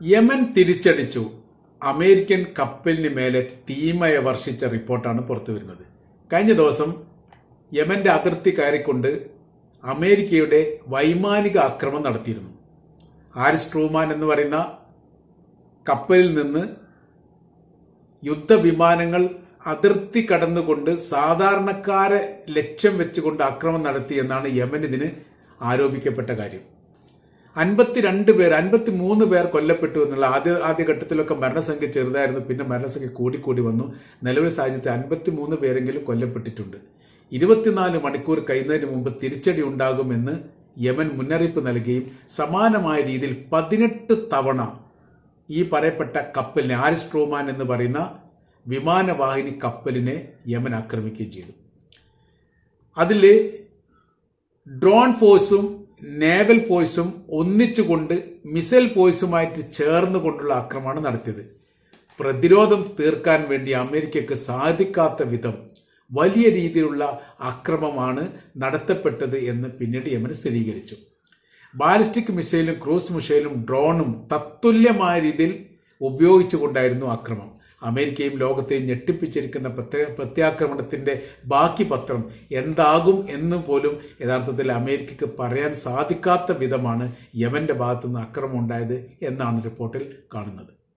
Yemen തിരിച്ചടിച്ചു. American കപ്പലിന് മേലെ തീമയ വർഷിച്ച റിപ്പോർട്ടാണ് പുറത്തു വരുന്നത് കഴിഞ്ഞ ദിവസം യമന്റെ അതിർത്തി കയറിക്കൊണ്ട് അമേരിക്കയുടെ വൈമാനിക ആക്രമണം നടത്തിയിരുന്നു. ഹാരിസ് ട്രൂമാൻ എന്ന് പറയുന്ന കപ്പലിൽ നിന്ന് യുദ്ധവിമാനങ്ങൾ അതിർത്തി കടന്നുകൊണ്ട് സാധാരണക്കാരെ ലക്ഷ്യം വെച്ചുകൊണ്ട് ആക്രമണം നടത്തി എന്നാണ് യമൻ ഇതിന് ആരോപിക്കപ്പെട്ട കാര്യം. അൻപത്തിരണ്ട് പേർ അൻപത്തി മൂന്ന് പേർ കൊല്ലപ്പെട്ടു എന്നുള്ള ആദ്യ ആദ്യഘട്ടത്തിലൊക്കെ മരണസംഖ്യ ചെറുതായിരുന്നു. പിന്നെ മരണസംഖ്യ കൂടിക്കൂടി വന്നു. നിലവിൽ സാഹചര്യത്തിൽ അൻപത്തി മൂന്ന് പേരെങ്കിലും കൊല്ലപ്പെട്ടിട്ടുണ്ട്. ഇരുപത്തിനാല് മണിക്കൂർ കഴിയുന്നതിന് മുമ്പ് തിരിച്ചടി ഉണ്ടാകുമെന്ന് യമൻ മുന്നറിയിപ്പ് നൽകുകയും സമാനമായ രീതിയിൽ പതിനെട്ട് തവണ ഈ പറയപ്പെട്ട കപ്പലിനെ ആരിസ് ട്രോമാൻ എന്ന് പറയുന്ന വിമാനവാഹിനി കപ്പലിനെ യമൻ ആക്രമിക്കുകയും ചെയ്തു. അതിൽ ഡ്രോൺ ഫോഴ്സും നേവൽ ഫോഴ്സും ഒന്നിച്ചുകൊണ്ട് മിസൈൽ ഫോഴ്സുമായിട്ട് ചേർന്ന് കൊണ്ടുള്ള ആക്രമണം നടത്തിയത്. പ്രതിരോധം തീർക്കാൻ വേണ്ടി അമേരിക്കക്ക് സാധിക്കാത്ത വിധം വലിയ രീതിയിലുള്ള ആക്രമമാണ് നടത്തപ്പെട്ടത് എന്ന് പിന്നീട് യമൻ സ്ഥിരീകരിച്ചു. ബാലിസ്റ്റിക് മിസൈലും ക്രൂസ് മിസൈലും ഡ്രോണും തത്തുല്യമായ രീതിയിൽ ഉപയോഗിച്ചുകൊണ്ടായിരുന്നു ആക്രമണം അമേരിക്കയും ലോകത്തെയും ഞെട്ടിപ്പിച്ചിരിക്കുന്ന പ്രത്യേക പ്രത്യാക്രമണത്തിന്റെ ബാക്കി പത്രം എന്താകും എന്ന് പോലും യഥാർത്ഥത്തിൽ അമേരിക്കക്ക് പറയാൻ സാധിക്കാത്ത വിധമാണ് യമന്റെ ഭാഗത്തുനിന്ന് അക്രമം ഉണ്ടായത് എന്നാണ് റിപ്പോർട്ടിൽ കാണുന്നത്.